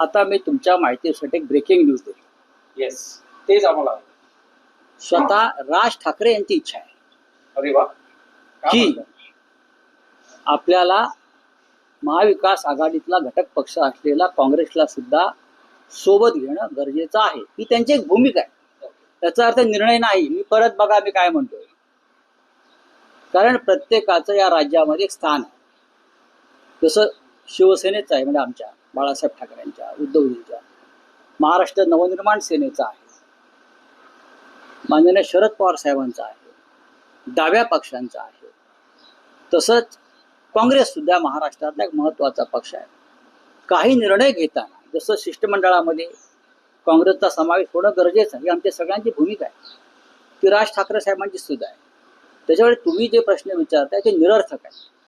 आता मी तुमच्या माहितीसाठी एक ब्रेकिंग न्यूज देतो. येस तेच आम्हाला. स्वतः राज ठाकरे यांची इच्छा आहे. अरे वा. की? आपल्याला महाविकास आघाडीतला घटक पक्ष असलेला काँग्रेसला सुद्धा सोबत घेणं गरजेचं आहे. ही त्यांची एक भूमिका आहे. त्याचा अर्थ निर्णय नाही. मी परत बघा मी काय म्हणतोय. कारण प्रत्येकाचं या राज्यामध्ये एक स्थान आहे. जसं शिवसेनेचा आहे म्हणजे आमच्या बाळासाहेब ठाकरेंच्या उद्धवजींच्या महाराष्ट्र नवनिर्माण सेनेचा आहे. माननीय शरद पवार साहेबांचा आहे. डाव्या पक्षांचा आहे. तसंच काँग्रेस सुद्धा महाराष्ट्रातला एक महत्त्वाचा पक्ष आहे. काही निर्णय घेताना जसं शिष्टमंडळामध्ये काँग्रेसचा समावेश होणं गरजेचं आहे ही आमच्या सगळ्यांची भूमिका आहे. ती राज ठाकरे साहेबांची सुद्धा आहे. त्याच्यामुळे तुम्ही जे प्रश्न विचारताय ते निरर्थक आहे.